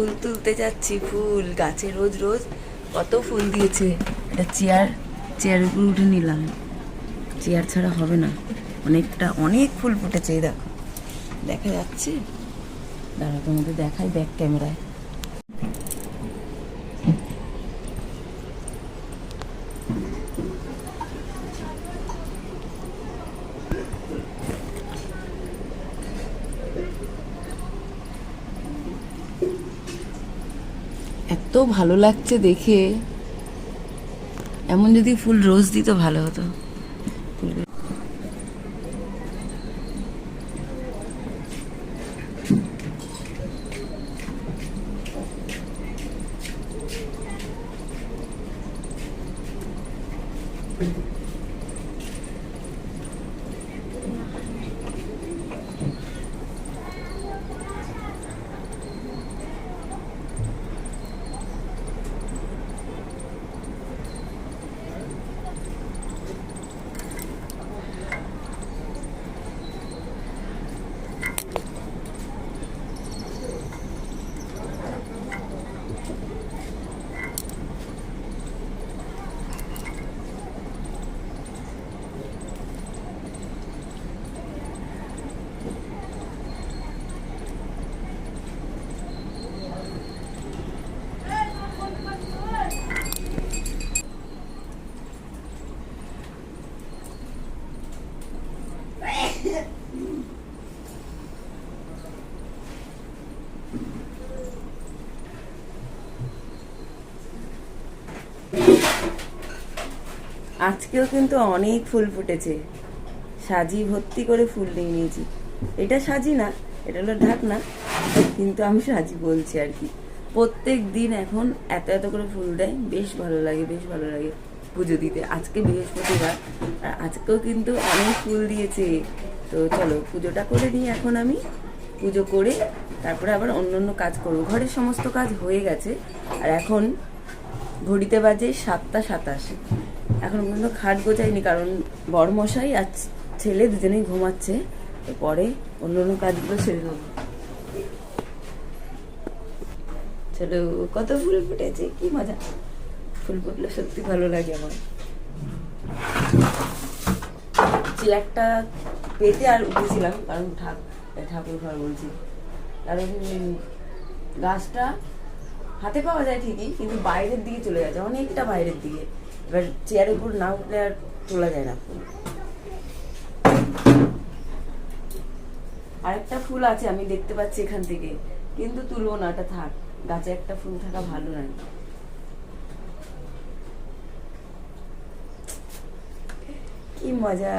ফুল তুলতে যাচ্ছি, ফুল। গাছে রোজ রোজ কত ফুল দিয়েছে। একটা চেয়ার চেয়ার উপরে উঠে নিলাম। চেয়ার ছাড়া হবে না। অনেকটা, অনেক ফুল ফুটেছে দেখো। দেখা যাচ্ছে? দাঁড়া তোমাদের দেখাই ব্যাক ক্যামেরায় এত ভালো লাগছে দেখে। এমন যদি ফুল রোজ দিত ভালো হতো। আজকেও কিন্তু অনেক ফুল ফুটেছে। সাজি, ভর্তি করে ফুল নিয়ে নিয়েছি। এটা সাজি না, এটা হলো ঢাকনা, কিন্তু আমি সাজি বলছি আর কি। প্রত্যেক দিন এখন এত এত করে ফুল দেয়, বেশ ভালো লাগে, বেশ ভালো লাগে পুজো দিতে। আজকে বৃহস্পতিবার, আর আজকেও কিন্তু অনেক ফুল দিয়েছে। তো চলো, পুজোটা করে নিই এখন আমি। পুজো করে তারপরে আবার অন্য অন্য কাজ করব। ঘরের সমস্ত কাজ হয়ে গেছে, আর এখন ঘড়িতে বাজে সাতটা সাতাশ। এখন পর্যন্ত খাট গোছাইনি, কারণ বড়মশাই আর ছেলে দুজনেই ঘুমাচ্ছে পরে অন্য অন্য কাজগুলো সেরে নেব। চলো, কত ফুল ফুটেছে, কি মজা। ফুল ফুটলে সত্যি ভালো লাগে আমার। চেয়ারটা পেতে আর উঠেছিলাম, কারণ ঠাক ঠাকুর ঘর বলছি। কারণ গাছটা হাতে পাওয়া যায় ঠিকই, কিন্তু বাইরের দিকে চলে যাচ্ছে অনেকটা বাইরের দিকে। এবার চেয়ারের উপর না উঠলে আর তোলা যায় না। আরেকটা ফুল আছে, আমি দেখতে পাচ্ছি এখান থেকে, কিন্তু তুলবো না ওটা থাক। গাছে একটা ফুল থাকা ভালো নয়। কি মজা।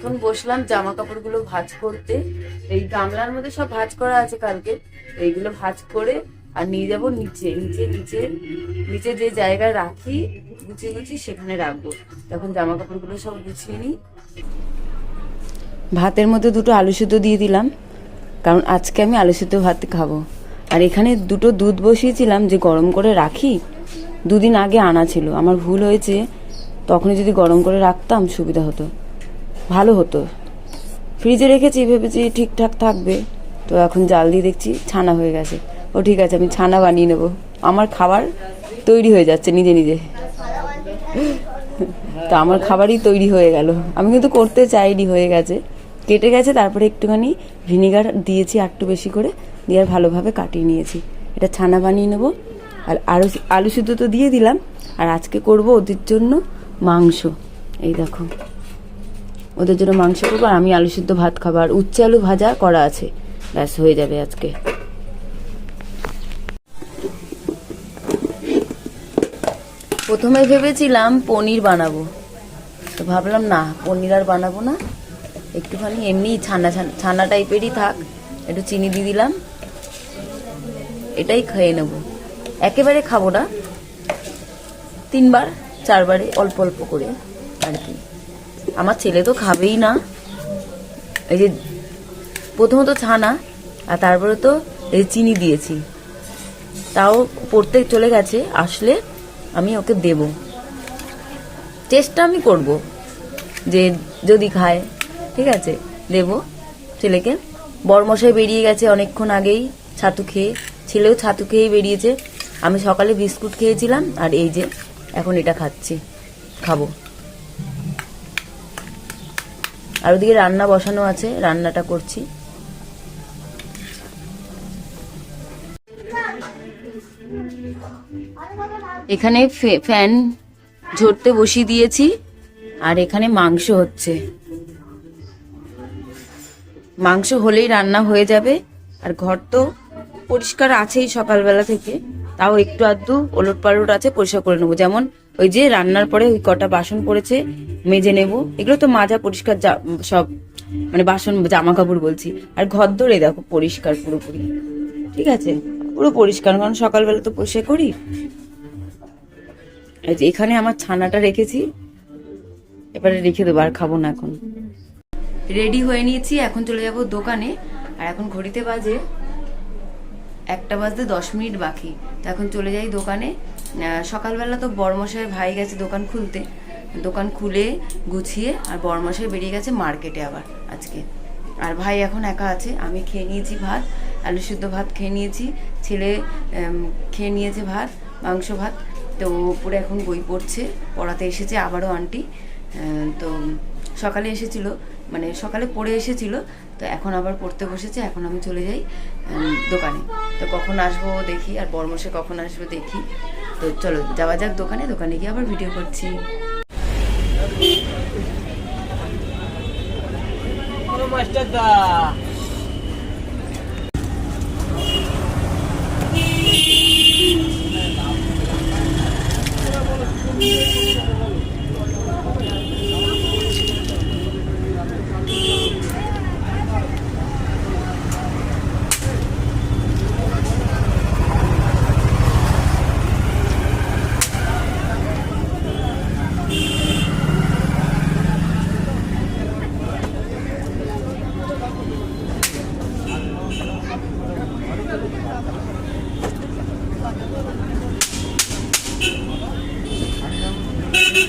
এখন বসলাম জামা কাপড়গুলো ভাজ করতে। এই গামলার মধ্যে সব ভাজ করা আছে কালকে। এইগুলো ভাজ করে আর নিয়ে যাব নিচে নিচে নিচে নিচে যে জায়গায় রাখি, গুছিয়ে গুছিয়ে সেখানে রাখব। তখন জামা কাপড়গুলো সব গুছিয়ে নিই। ভাতের মধ্যে দুটো আলু সিদ্ধ দিয়ে দিলাম, কারণ আজকে আমি আলু সিদ্ধ ভাত খাব। আর এখানে দুটো দুধ বসিয়েছিলাম যে গরম করে রাখি, দুদিন আগে আনা ছিল। আমার ভুল হয়েছে, তখনই যদি গরম করে রাখতাম সুবিধা হতো। ভালো হতো। ফ্রিজে রেখেছি, ভেবেছি ঠিকঠাক থাকবে। তো এখন জাল দিয়ে দেখছি ছানা হয়ে গেছে। ও ঠিক আছে, আমি ছানা বানিয়ে নেব। আমার খাবার তৈরি হয়ে যাচ্ছে নিজে নিজে। তো আমার খাবারই তৈরি হয়ে গেল। আমি কিন্তু করতে চাইনি, হয়ে গেছে। কেটে গেছে, তারপরে একটুখানি ভিনিগার দিয়েছি একটু বেশি করে। দিয়ে আর ভালোভাবে কাটিয়ে নিয়েছি। এটা ছানা বানিয়ে নেব। আর আলু আলু সিদ্ধ তো দিয়ে দিলাম। আর আজকে করব ওদের জন্য মাংস। এই দেখো। ওদের জন্য মাংস করব আর আমি আলু সিদ্ধ ভাত খাবার উচ্ছে আলু ভাজা করা আছে। ব্যাস, হয়ে যাবে আজকে। প্রথমে ভেবেছিলাম পনির বানাবো। তো ভাবলাম, না, পনির আর বানাবো না। একটুখানি এমনি ছানা- ছানা টাইপেরই থাক। একটু চিনি দিয়ে দিলাম। এটাই খেয়ে নেব। একেবারে খাব না। তিনবার, চারবারে, অল্প অল্প করে, আর কি। আমার ছেলে তো খাবেই না। এই যে প্রথমত ছানা, আর তারপরে তো এই চিনি দিয়েছি। তাও পড়তে চলে গেছে, আসলে আমি ওকে দেব। চেষ্টা আমি করব যে যদি খায়, ঠিক আছে, দেব ছেলেকে। বরমশাই বেরিয়ে গেছে অনেকক্ষণ আগেই ছাতু খেয়ে। ছেলেও ছাতু খেয়েই বেরিয়েছে। আমি সকালে বিস্কুট খেয়েছিলাম, আর এই যে এখন এটা খাচ্ছি, খাব। আর ওদিকে রান্না বসানো আছে, রান্নাটা করছি। এখানে ফ্যান ঝরতে বসিয়ে দিয়েছি, আর এখানে মাংস হচ্ছে। মাংস হলেই রান্না হয়ে যাবে, আর ঘর তো পরিষ্কার আছেই সকালবেলা থেকে, তাও একটু আধটু ওলট পালট আছে, পরিষ্কার করে নেব। যেমন ওই যে রান্নার পরে ওই কটা বাসন পড়েছে, মেজে নেব। এগুলো তো মাজা পরিষ্কার সব মানে বাসন জামা কাপড় বলছি। আর ঘর ধরে দেখো পরিষ্কার পুরোপুরি। ঠিক আছে? পুরো পরিষ্কার, কারণ সকালবেলা তো পরিষ্কার করি। এখানে আমার ছানাটা রেখেছি। এবারে রেখে দেবো, আর খাব না এখন। রেডি হয়ে নিয়েছি, এখন চলে যাব দোকানে। আর এখন ঘড়িতে বাজে একটা বাজতে দশ মিনিট বাকি। তো এখন চলে যাই দোকানে। সকালবেলা তো বড়মশাই ভাই গেছে দোকান খুলতে। দোকান খুলে গুছিয়ে আর বড়মশাই বেরিয়ে গেছে মার্কেটে আবার আজকে। আর ভাই এখন একা আছে, আমি খেয়ে নিয়েছি ভাত, আলু সিদ্ধ ভাত খেয়ে নিয়েছি, ছেলে খেয়ে নিয়েছে ভাত, মাংস ভাত, তো উপরে এখন বই পড়ছে, পড়াতে এসেছে আবারও আন্টি তো সকালে এসেছিল মানে সকালে পড়ে এসেছিল, তো এখন আবার পড়তে বসেছে, এখন আমি চলে যাই দোকানে। তো কখন আসব দেখি, আর বর্মসে কখন আসব দেখি। তো চলো যাওয়া যাক দোকানে দোকানে গিয়ে আবার ভিডিও করছি।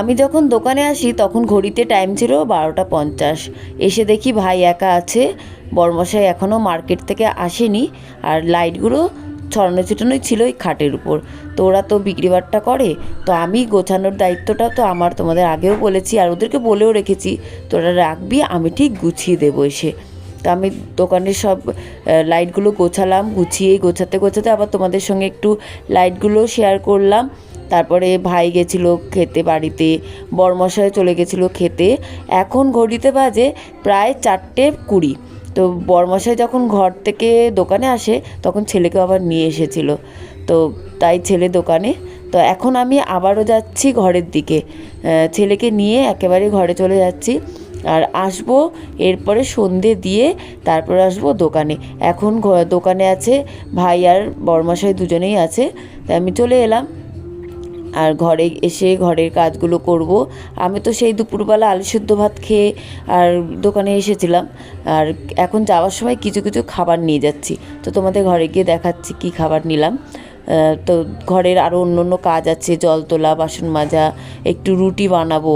আমি যখন দোকানে আসি, তখন ঘড়িতে টাইম ছিল বারোটা পঞ্চাশ। এসে দেখি ভাই একা আছে। বর্মশাই এখনও মার্কেট থেকে আসেনি আর লাইটগুলো ছড়ানো ছিটানোই ছিল ওই খাটের উপর। তো ওরা তো বিক্রি বাট্টা করে। তো আমি গোছানোর দায়িত্বটা তো আমার তোমাদের আগেও বলেছি আর ওদেরকে বলেও রেখেছি, তোরা রাখবি, আমি ঠিক গুছিয়ে দেবো এসে। তো আমি দোকানের সব লাইটগুলো গোছালাম, গুছিয়ে গোছাতে গোছাতে আবার তোমাদের সঙ্গে একটু লাইটগুলো শেয়ার করলাম। তারপরে ভাই গেছিল খেতে বাড়িতে, বরমশাই চলে গেছিল খেতে। এখন ঘড়িতে বাজে প্রায় চারটে কুড়ি। তো বরমশাই যখন ঘর থেকে দোকানে আসে, তখন ছেলেকে আবার নিয়ে এসেছিল। তো তাই ছেলে দোকানে। তো এখন আমি আবারও যাচ্ছি ঘরের দিকে। ছেলেকে নিয়ে একেবারে ঘরে চলে যাচ্ছি। আর আসব এরপরে সন্ধে দিয়ে তারপর আসব দোকানে। এখন দোকানে আছে, ভাই আর বরমশাই দুজনেই আছে, তাই আমি চলে এলাম। আর ঘরে এসে ঘরের কাজগুলো করব। আমি তো সেই দুপুরবেলা আলু সেদ্ধ ভাত খেয়ে আর দোকানে এসেছিলাম। আর এখন যাওয়ার সময় কিছু কিছু খাবার নিয়ে যাচ্ছি। তো তোমাদের ঘরে গিয়ে দেখাচ্ছি কি খাবার নিলাম। তো ঘরের আরও অন্য অন্য কাজ আছে, জল তোলা, বাসন মাজা, একটু রুটি বানাবো।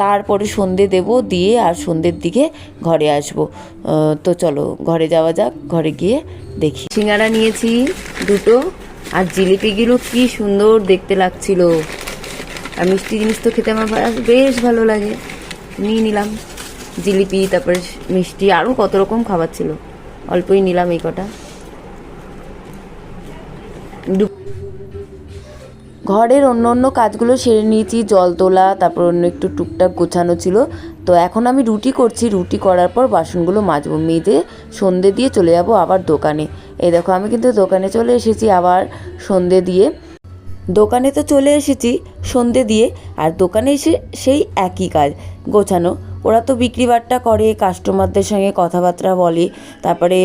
তারপরে সন্ধে দেব, দিয়ে আর সন্ধ্যের দিকে ঘরে আসব। তো চলো, ঘরে যাওয়া যাক, ঘরে গিয়ে দেখি। সিঙ্গারা নিয়েছি, দুটো। আর জিলিপিগুলো কি সুন্দর দেখতে লাগছিল। আর মিষ্টি জিনিস তো খেতে আমার বেশ ভালো লাগে। নিয়ে নিলাম জিলিপি, তারপরে মিষ্টি আরও কত রকম খাবার ছিল। অল্পই নিলাম এই কটা। ঘরের অন্য অন্য কাজগুলো সেরে নিয়েছি, জল তোলা, তারপর অন্য একটু টুকটাক গোছানো ছিল। তো এখন আমি রুটি করছি, রুটি করার পর বাসনগুলো মাজবো, মেজে সন্ধে দিয়ে চলে যাব আবার দোকানে। এই দেখো, আমি কিন্তু দোকানে চলে এসেছি আবার সন্ধে দিয়ে। দোকানে তো চলে এসেছি সন্ধে দিয়ে, আর দোকানে এসে সেই একই কাজ, গোছানো। ওরা তো বিক্রি বাট্টা করে কাস্টমারদের সঙ্গে কথাবার্তা বলে, তারপরে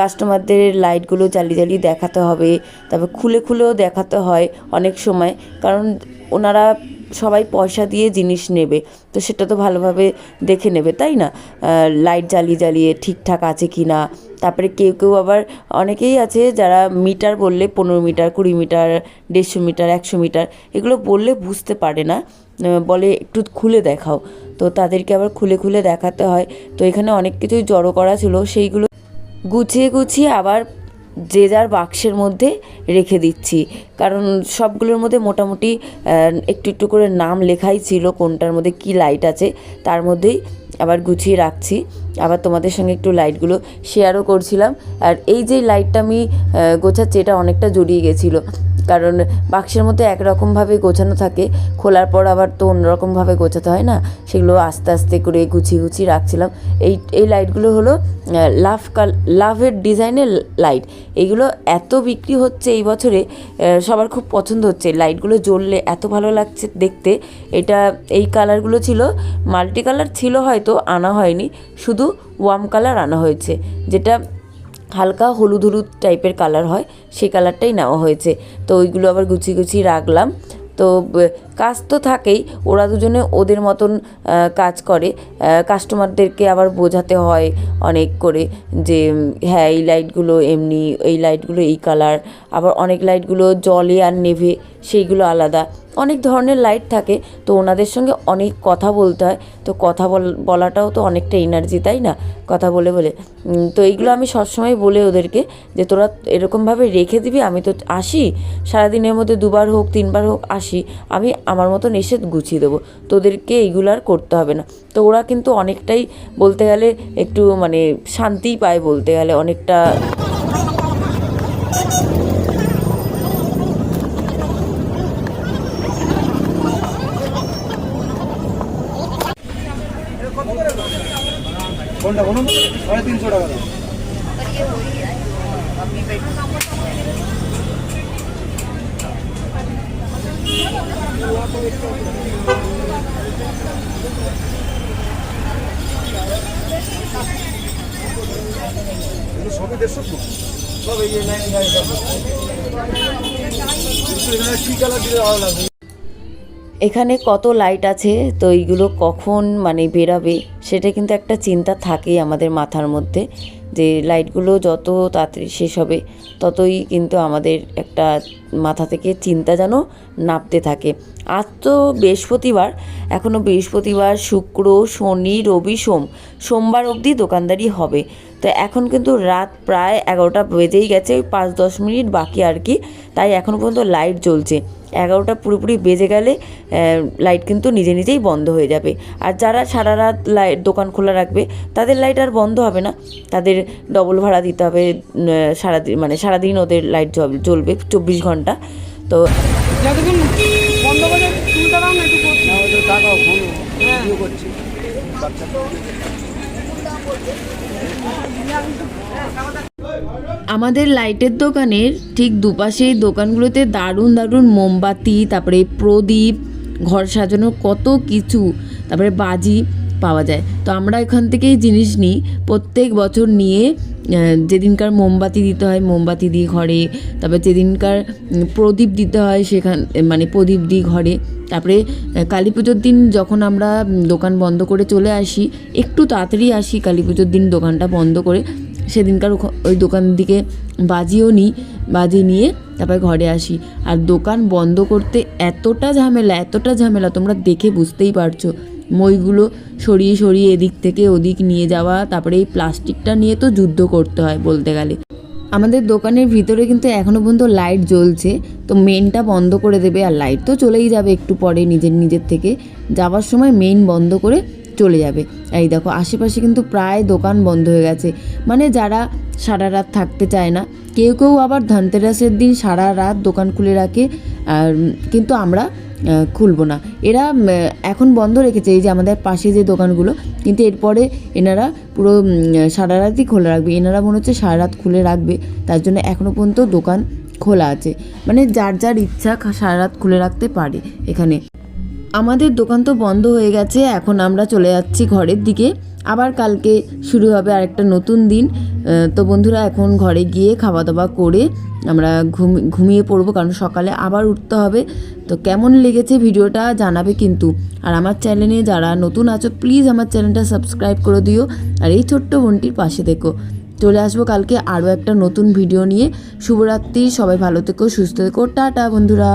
কাস্টমারদের লাইটগুলো জ্বালিয়ে জ্বালিয়ে দেখাতে হবে, তারপর খুলে খুলেও দেখাতে হয় অনেক সময়, কারণ ওনারা সবাই পয়সা দিয়ে জিনিস নেবে, তো সেটা তো ভালোভাবে দেখে নেবে, তাই না? লাইট জ্বালিয়ে জ্বালিয়ে ঠিকঠাক আছে কি না? তারপরে কেউ কেউ আবার অনেকেই আছে যারা মিটার বললে পনেরো মিটার, কুড়ি মিটার, দেড়শো মিটার, একশো মিটার, এগুলো বললে বুঝতে পারে না। বলে একটু খুলে দেখাও। তো তাদেরকে আবার খুলে খুলে দেখাতে হয়। তো এখানে অনেক কিছুই জড়ো করা ছিল। সেইগুলো গুছিয়ে গুছিয়ে আবার যে যার বাক্সের মধ্যে রেখে দিচ্ছি। কারণ সবগুলোর মধ্যে মোটামুটি একটু একটু করে নাম লেখাই ছিল কোনটার মধ্যে কি লাইট আছে, তার মধ্যেই আবার গুছিয়ে রাখছি। আবার তোমাদের সঙ্গে একটু লাইটগুলো শেয়ারও করছিলাম। আর এই যে লাইটটা আমি গোছাচ্ছি, এটা অনেকটা জড়িয়ে গেছিল। কারণ বাক্সের মধ্যে একরকমভাবে গোছানো থাকে, খোলার পর আবার তো অন্যরকমভাবে গোছাতে হয় না? সেগুলো আস্তে আস্তে করে গুছিয়ে গুছিয়ে রাখছিলাম। এই এই লাইটগুলো হলো লাভ কাল, লাভের ডিজাইনের লাইট। এইগুলো এত বিক্রি হচ্ছে এই বছরে সবার খুব পছন্দ হচ্ছে। লাইটগুলো জ্বললে এত ভালো লাগছে দেখতে। এটা, এই কালারগুলো ছিল মাল্টি কালার ছিল হয়তো, আনা হয়নি। শুধু ওয়ার্ম কালার আনা হয়েছে। যেটা হালকা হলুদ হলুদ টাইপের কালার হয়, সেই কালারটাই নেওয়া হয়েছে। তো ওইগুলো আবার গুছিয়ে গুছিয়ে রাখলাম। তো কাজ তো থাকেই, ওরা দুজনে ওদের মতন কাজ করে। কাস্টমারদেরকে আবার বোঝাতে হয় অনেক করে যে হ্যাঁ এই লাইটগুলো এমনি, এই লাইটগুলো এই কালার আবার অনেক লাইটগুলো জলে আর নেভে, সেইগুলো আলাদা। অনেক ধরনের লাইট থাকে, তো ওনাদের সঙ্গে অনেক কথা বলতে হয়। তো কথা বল- বলাটাও তো অনেকটা এনার্জি তাই না? কথা বলে বলে। তো এইগুলো আমি সবসময় বলে ওদেরকে যে, তোরা এরকমভাবে রেখে দিবি, আমি তো আসি। সারাদিনের মধ্যে দুবার হোক, তিনবার হোক, আসি। আমি আমার মতন এসে গুছিয়ে দেবো। তোদেরকে এইগুলো আর করতে হবে না। তো ওরা কিন্তু অনেকটাই বলতে গেলে একটু মানে শান্তিই পায় বলতে গেলে, অনেকটা কোনটা বলুন সাড়ে তিনশো টাকা দাম। সবই দেড়শো তো সব এই ভালো লাগবে। এখানে কত লাইট আছে, তো এইগুলো কখন মানে বেরাবে, সেটা কিন্তু একটা চিন্তা থাকেই আমাদের মাথার মধ্যে, যে লাইটগুলো যত তাড়াতাড়ি শেষ হবে, ততই কিন্তু আমাদের একটা মাথা থেকে চিন্তা যেন নাপতে থাকে। আজ তো বৃহস্পতিবার এখনও বৃহস্পতিবার, শুক্র, শনি, রবি, সোম, সোমবার অবধি দোকানদারি হবে। তো এখন কিন্তু রাত প্রায় এগারোটা বেজেই গেছে পাঁচ দশ মিনিট বাকি আর কি, তাই এখনও পর্যন্ত লাইট জ্বলছে। এগারোটা পুরোপুরি বেজে গেলে লাইট কিন্তু নিজে নিজেই বন্ধ হয়ে যাবে। আর যারা সারা রাত লাইট দোকান খোলা রাখবে তাদের লাইট আর বন্ধ হবে না। তাদের ডবল ভাড়া দিতে হবে সারাদিন মানে সারাদিন ওদের লাইট জ্বল- জ্বলবে চব্বিশ ঘণ্টা। তো বন্ধ করে একটু আমাদের লাইটের দোকানের ঠিক দুপাশেই দোকানগুলোতে দারুণ দারুণ মোমবাতি, তারপরে প্রদীপ, ঘর সাজানোর কত কিছু, তারপরে বাজি পাওয়া যায়। তো আমরা এখান থেকেই জিনিস নিই। প্রত্যেক বছর নিয়ে যেদিনকার মোমবাতি দিতে হয়, মোমবাতি দিই ঘরে, তারপর যেদিনকার প্রদীপ দিতে হয় সেখান মানে প্রদীপ দিই ঘরে। তারপরে কালী পুজোর দিন যখন আমরা দোকান বন্ধ করে চলে আসি, একটু তাড়াতাড়ি আসি কালী পুজোর দিন দোকানটা বন্ধ করে। সেদিনকার ওই দোকান দিকে বাজিও নিই বাজি নিয়ে তারপরে ঘরে আসি। আর দোকান বন্ধ করতে এতটা ঝামেলা এতটা ঝামেলা তোমরা দেখে বুঝতেই পারছ। মইগুলো সরিয়ে সরিয়ে এদিক থেকে ওদিক নিয়ে যাওয়া, তারপরে এই প্লাস্টিকটা নিয়ে তো যুদ্ধ করতে হয় বলতে গেলে। আমাদের দোকানের ভিতরে কিন্তু এখনও পর্যন্ত লাইট জ্বলছে, তো মেনটা বন্ধ করে দেবে আর লাইট তো চলেই যাবে একটু পরে নিজের নিজের থেকে। যাওয়ার সময় মেইন বন্ধ করে চলে যাবে। এই দেখো, আশেপাশে কিন্তু প্রায় দোকান বন্ধ হয়ে গেছে। মানে যারা সারা রাত থাকতে চায় না, কেউ কেউ আবার ধনতেরাসের দিন সারা রাত দোকান খুলে রাখে। আর কিন্তু আমরা খুলবো না। এরা এখন বন্ধ রেখেছে এই যে আমাদের পাশে যে দোকানগুলো, কিন্তু এরপরে এনারা পুরো সারা রাতই খোলা রাখবে। এনারা মনে হচ্ছে সারা রাত খুলে রাখবে, তার জন্য এখনও পর্যন্ত দোকান খোলা আছে। মানে যার যার ইচ্ছা সারা রাত খুলে রাখতে পারে এখানে। আমাদের দোকান তো বন্ধ হয়ে গেছে, এখন আমরা চলে যাচ্ছি ঘরের দিকে। আবার কালকে শুরু হবে আরেকটা নতুন দিন। তো বন্ধুরা, এখন ঘরে গিয়ে খাওয়া দাওয়া করে আমরা ঘুম, ঘুমিয়ে পড়ব, কারণ সকালে আবার উঠতে হবে। তো কেমন লেগেছে ভিডিওটা জানাবে কিন্তু। আর আমার চ্যানেলে যারা নতুন আছো, প্লিজ আমার চ্যানেলটা সাবস্ক্রাইব করে দিও। আর এই ছোট্ট বোনটির পাশে দেখো। চলে আসব কালকে আরও একটা নতুন ভিডিও নিয়ে। শুভরাত্রি, সবাই ভালো থেকো, সুস্থ থেকো। টাটা বন্ধুরা।